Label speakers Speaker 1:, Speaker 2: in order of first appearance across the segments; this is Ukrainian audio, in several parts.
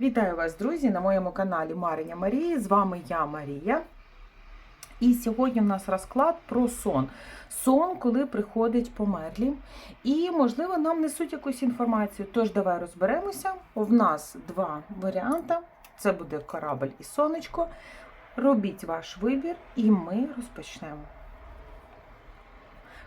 Speaker 1: Вітаю вас, друзі, на моєму каналі Мариня Марії. З вами я Марія. І сьогодні в нас розклад про сон. Сон, коли приходить померлі. І, можливо, нам несуть якусь інформацію. Тож, давай розберемося. В нас два варіанти: це буде корабль і сонечко. Робіть ваш вибір, і ми розпочнемо.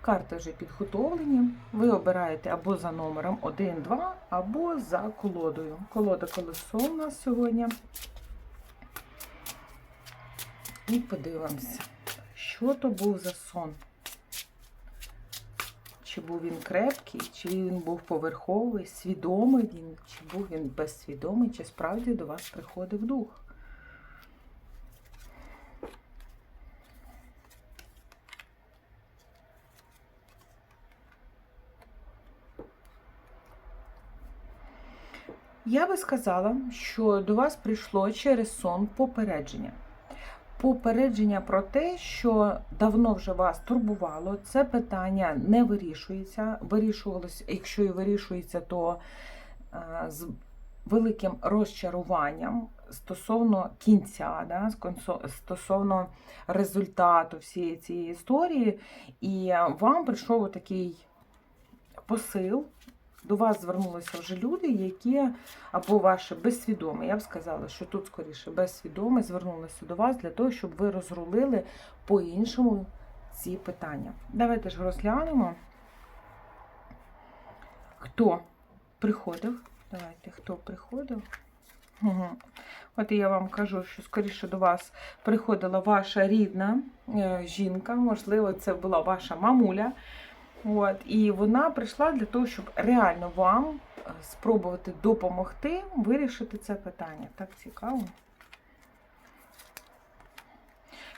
Speaker 1: Карти вже підготовлені. Ви обираєте або за номером 1, 2, або за колодою. Колода колесо у нас сьогодні. І подивимося, що то був за сон. Чи був він крепкий, чи він був поверховий, свідомий він, чи був він безсвідомий, чи справді до вас приходив дух. Я би сказала, що до вас прийшло через сон попередження. Попередження про те, що давно вже вас турбувало, це питання не вирішується. Вирішувалося, якщо і вирішується, то е, з великим розчаруванням стосовно кінця, да, стосовно результату всієї цієї історії. І вам прийшов такий посил. До вас звернулися вже люди, які або ваше безсвідоме, я б сказала, що тут скоріше безсвідоме звернулися до вас для того, щоб ви розрулили по-іншому ці питання. Давайте ж розглянемо, хто приходив. Давайте, хто приходив. Угу. От я вам кажу, що скоріше до вас приходила ваша рідна е, жінка, можливо, це була ваша мамуля. От, і вона прийшла для того, щоб реально вам е, спробувати допомогти вирішити це питання. Так цікаво.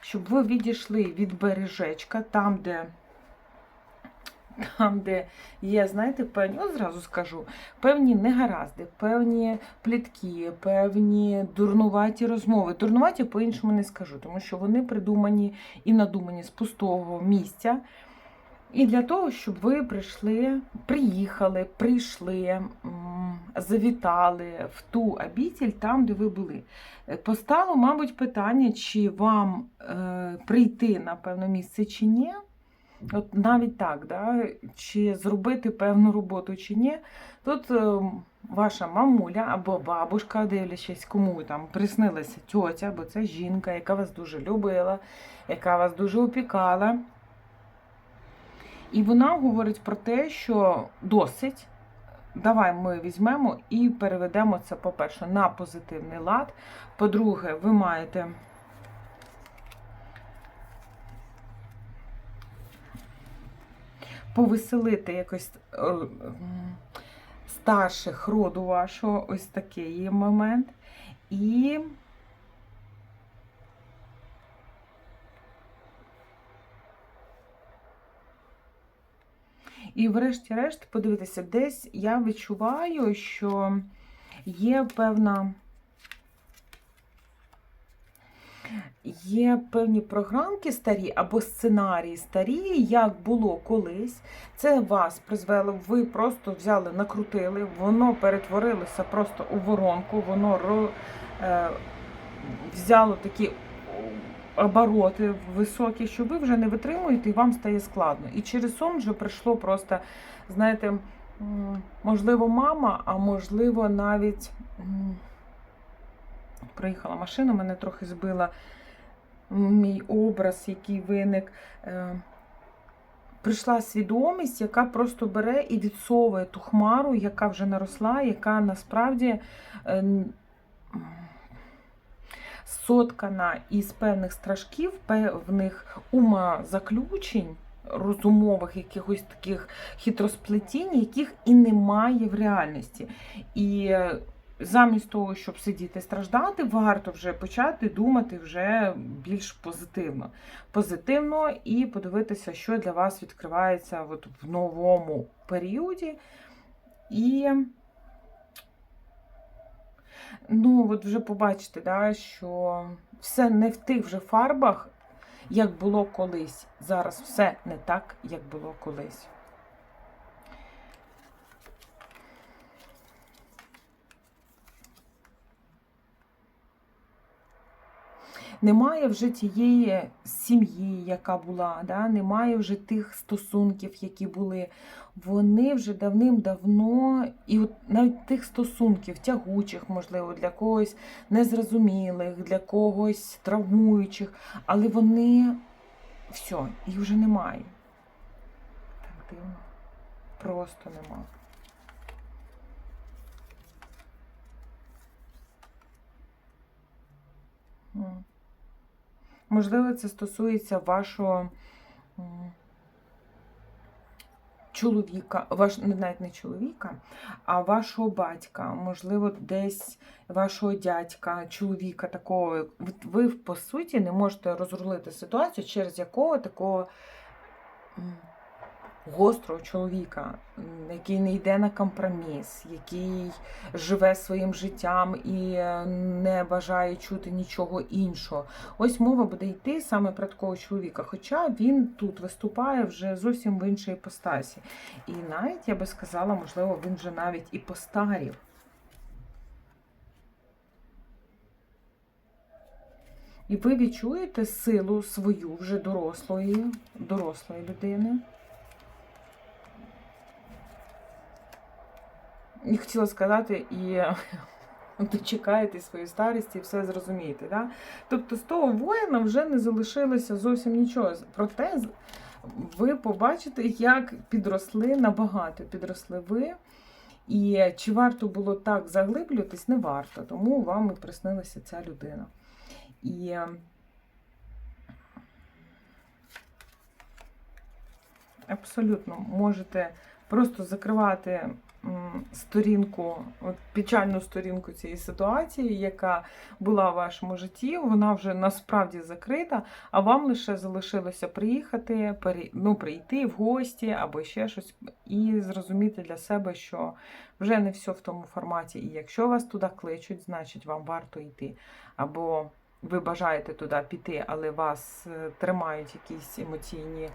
Speaker 1: Щоб ви відійшли від бережечка, там, де, там, де є, знаєте, певні, от зразу скажу, певні негаразди, певні плітки, певні дурнуваті розмови. Дурнуваті по-іншому не скажу, тому що вони придумані і надумані з пустого місця. І для того, щоб ви прийшли, приїхали, прийшли, завітали в ту обітель, там, де ви були. Е, Постало, мабуть, питання, чи вам е, прийти на певне місце чи ні. От навіть так, да? чи зробити певну роботу чи ні. Тут е, ваша мамуля або бабушка, дивлячись, кому там приснилася тьотя, бо це жінка, яка вас дуже любила, яка вас дуже опікала. І вона говорить про те, що досить. Давай ми візьмемо і переведемо це, по-перше, на позитивний лад. По-друге, ви маєте повеселити якось е, старших роду вашого, ось такий є момент. І І врешті-решт, подивитися, десь я відчуваю, що є певна. Є певні програмки старі або сценарії старі, як було колись. Це вас призвело, ви просто взяли, накрутили, воно перетворилося просто у воронку, воно е, взяло такі обороти високі, що ви вже не витримуєте і вам стає складно. І через сон вже прийшло просто, знаєте, можливо, мама, а можливо, навіть приїхала машина, мене трохи збила мій образ, який виник. Е, Прийшла свідомість, яка просто бере і відсовує ту хмару, яка вже наросла, яка насправді е, соткана із певних страшків, певних умозаключень, розумових якихось таких хитросплетінь, яких і немає в реальності. І е, замість того, щоб сидіти страждати, варто вже почати думати вже більш позитивно. Позитивно і подивитися, що для вас відкривається от в новому періоді. І ну, от вже побачите, да, що все не в тих вже фарбах, як було колись. Зараз все не так, як було колись. Немає вже тієї сім'ї, яка була, да? немає вже тих стосунків, які були. Вони вже давним-давно, і от навіть тих стосунків, тягучих, можливо, для когось незрозумілих, для когось травмуючих, але вони все, їх вже немає. Так дивно. Просто нема. М. Можливо, це стосується вашого чоловіка, ваш, навіть не чоловіка, а вашого батька, можливо, десь вашого дядька, чоловіка такого. Ви, по суті, не можете розрулити ситуацію, через якого такого гострого чоловіка, який не йде на компроміс, який живе своїм життям і не бажає чути нічого іншого. Ось мова буде йти саме про такого чоловіка, хоча він тут виступає вже зовсім в іншій іпостасі. І навіть, я би сказала, можливо, він вже навіть і постарів. І ви відчуєте силу свою вже дорослої, дорослої людини. І хотіла сказати, і дочекаєте свої старості і все зрозумієте. Да? Тобто з того воїна вже не залишилося зовсім нічого. Проте ви побачите, як підросли набагато підросли ви. І чи варто було так заглиблюватись, не варто. Тому вам і приснилася ця людина. І е, абсолютно можете просто закривати сторінку, от печальну сторінку цієї ситуації, яка була в вашому житті, вона вже насправді закрита, а вам лише залишилося приїхати, ну, прийти в гості або ще щось, і зрозуміти для себе, що вже не все в тому форматі. І якщо вас туди кличуть, значить вам варто йти. Або ви бажаєте туди піти, але вас е, тримають якісь емоційні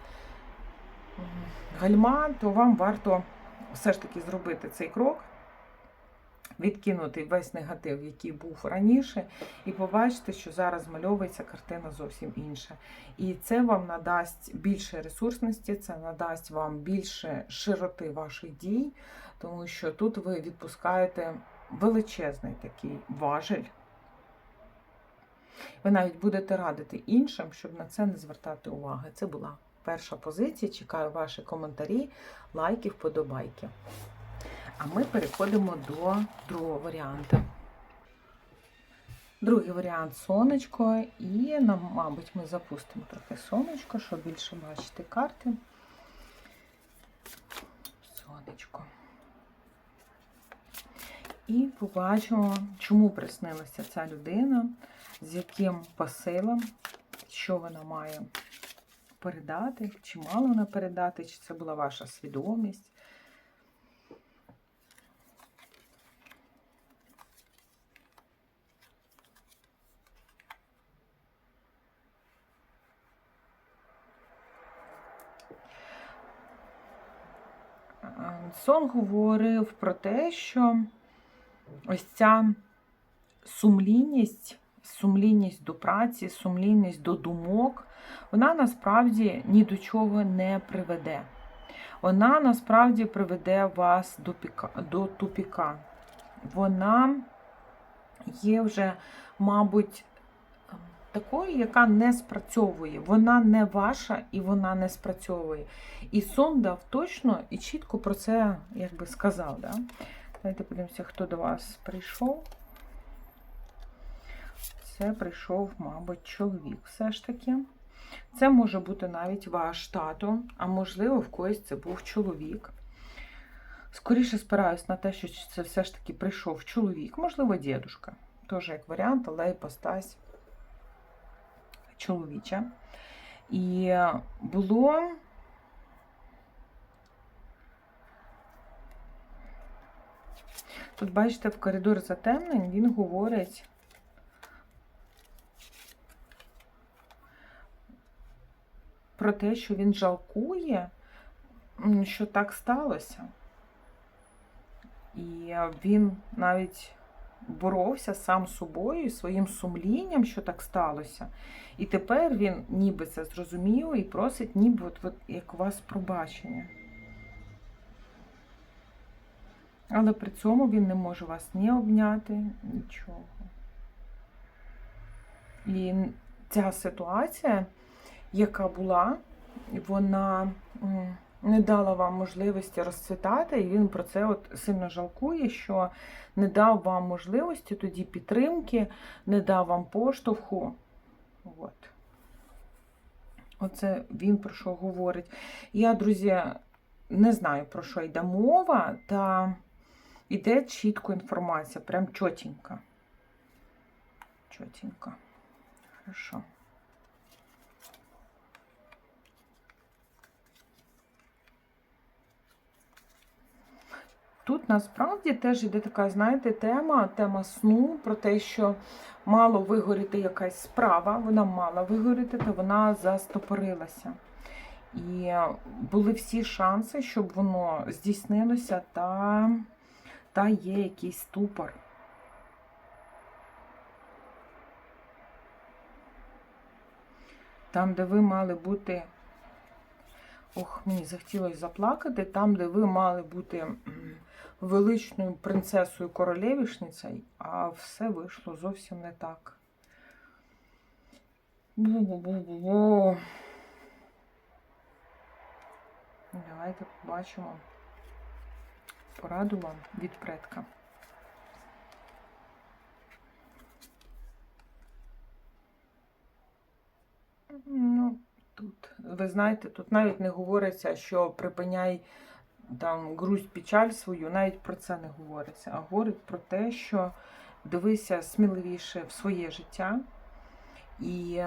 Speaker 1: гальма, то вам варто все ж таки зробити цей крок, відкинути весь негатив, який був раніше, і побачити, що зараз змальовується картина зовсім інша. І це вам надасть більше ресурсності, це надасть вам більше широти ваших дій, тому що тут ви відпускаєте величезний такий важель. Ви навіть будете радити іншим, щоб на це не звертати уваги. Це була перша позиція. Чекаю ваші коментарі, лайки, вподобайки. А ми переходимо до другого варіанту. Другий варіант сонечко, і мабуть, ми запустимо трохи сонечко, щоб більше бачити карти. Сонечко. І побачимо, чому приснилася ця людина, з яким посилом, що вона має передати, чи мала вона передати, чи це була ваша свідомість. Сон говорив про те, що ось ця сумлінність, сумлінність до праці, сумлінність до думок, вона насправді ні до чого не приведе. Вона насправді приведе вас до, піка, до тупіка. Вона є вже, мабуть, такою, яка не спрацьовує. Вона не ваша і вона не спрацьовує. І сон дав точно і чітко про це якби сказав. Да? Давайте подивимося, хто до вас прийшов. Це прийшов, мабуть, чоловік все ж таки. Це може бути навіть ваш тато, а можливо, в когось це був чоловік. Скоріше спираюсь на те, що це все ж таки прийшов чоловік, можливо, дідушка. Теж як варіант, але іпостась чоловіча. І було. Тут, бачите, в коридор затемнень він говорить. Про те, що він жалкує, що так сталося. І він навіть боровся сам з собою своїм сумлінням, що так сталося. І тепер він ніби це зрозумів і просить, ніби от, от, як у вас пробачення. Але при цьому він не може вас ні обняти, нічого. І ця ситуація, яка була, вона не дала вам можливості розцвітати, і він про це от сильно жалкує, що не дав вам можливості тоді підтримки, не дав вам поштовху. От. Оце він про що говорить. Я, друзі, не знаю, про що йде мова, та йде чітко інформація, прям чотенька. Чотенько. Хорошо. Тут насправді теж йде така, знаєте, тема, тема сну про те, що мало вигоріти якась справа, вона мала вигоріти, та вона застопорилася. І були всі шанси, щоб воно здійснилося, та, та є якийсь ступор. Там, де ви мали бути. Ох, мені захотілося заплакати. Там, де ви мали бути величною принцесою королевішницею, а все вийшло зовсім не так. Бу-бу-бу-бу-бу. Давайте побачимо пораду вам від предка. Ну, тут, ви знаєте, тут навіть не говориться, що припиняй там грусть печаль свою, навіть про це не говориться, а говорить про те, що дивися сміливіше в своє життя і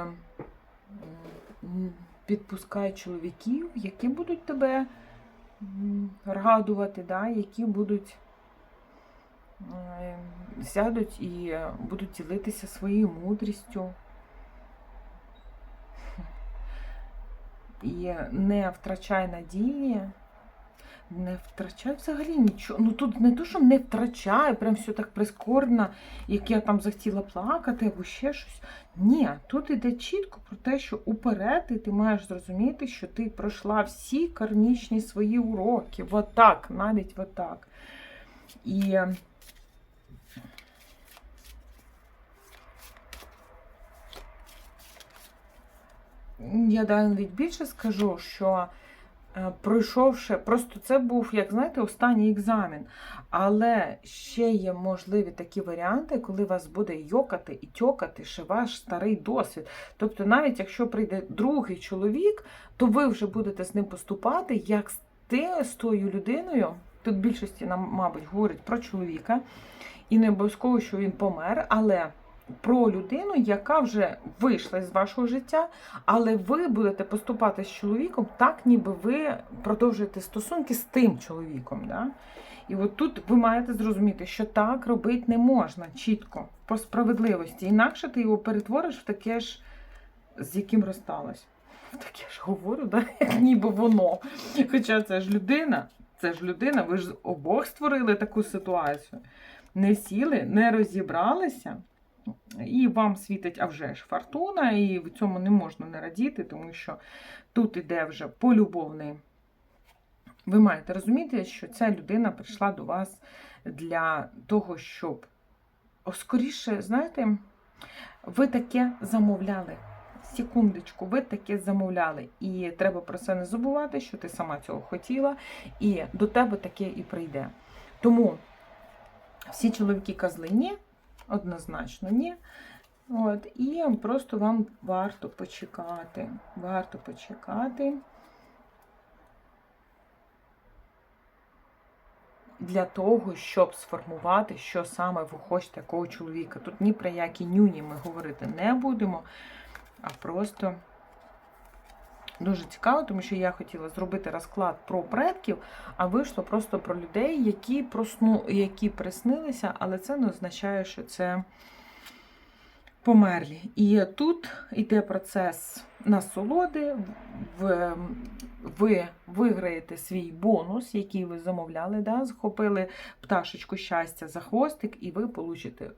Speaker 1: підпускай чоловіків, які будуть тебе радувати, да, які будуть сядуть і будуть ділитися своєю мудрістю. І не втрачай надії, не втрачай взагалі нічого. Ну тут не то, що не втрачай, прям все так прискорбно, як я там захотіла плакати або ще щось. Ні, тут іде чітко про те, що уперед і ти маєш зрозуміти, що ти пройшла всі кармічні свої уроки. Отак, навіть отак. І я навіть більше скажу, що пройшовши, просто це був, як знаєте, останній екзамен. Але ще є можливі такі варіанти, коли вас буде йокати і тьокати ще ваш старий досвід. Тобто, навіть якщо прийде другий чоловік, то ви вже будете з ним поступати, як ти з тою людиною. Тут більшості нам, мабуть, говорять про чоловіка, і не обов'язково, що він помер, але про людину, яка вже вийшла з вашого життя, але ви будете поступати з чоловіком так, ніби ви продовжуєте стосунки з тим чоловіком. Да? І от тут ви маєте зрозуміти, що так робити не можна чітко, по справедливості. Інакше ти його перетвориш в таке ж, з яким розсталось. В таке ж говорю, да? ніби воно. Хоча це ж людина, це ж людина, ви ж обох створили таку ситуацію. Не сіли, не розібралися. І вам світить, а вже ж фортуна, і в цьому не можна не радіти, тому що тут іде вже полюбовний. Ви маєте розуміти, що ця людина прийшла до вас для того, щоб скоріше, знаєте, ви таке замовляли. Секундочку, ви таке замовляли. І треба про це не забувати, що ти сама цього хотіла, і до тебе таке і прийде. Тому всі чоловіки козли ні, однозначно ні. От, І просто вам варто почекати. Варто почекати для того, щоб сформувати, що саме ви хочете такого чоловіка. Тут ні про які нюні ми говорити не будемо, а просто дуже цікаво, тому що я хотіла зробити розклад про предків, а вийшло просто про людей, які просну, які приснилися, але це не означає, що це померлі. І тут йде процес насолоди, в, ви виграєте свій бонус, який ви замовляли, да? захопили пташечку щастя за хвостик, і ви получите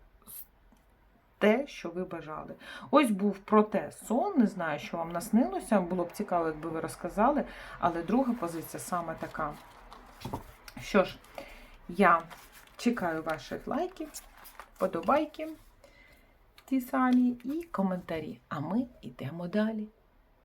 Speaker 1: те, що ви бажали. Ось був про те сон, не знаю, що вам наснилося. Було б цікаво, якби ви розказали, але друга позиція саме така. Що ж, я чекаю ваших лайків, подобайки ті самі і коментарі. А ми йдемо далі.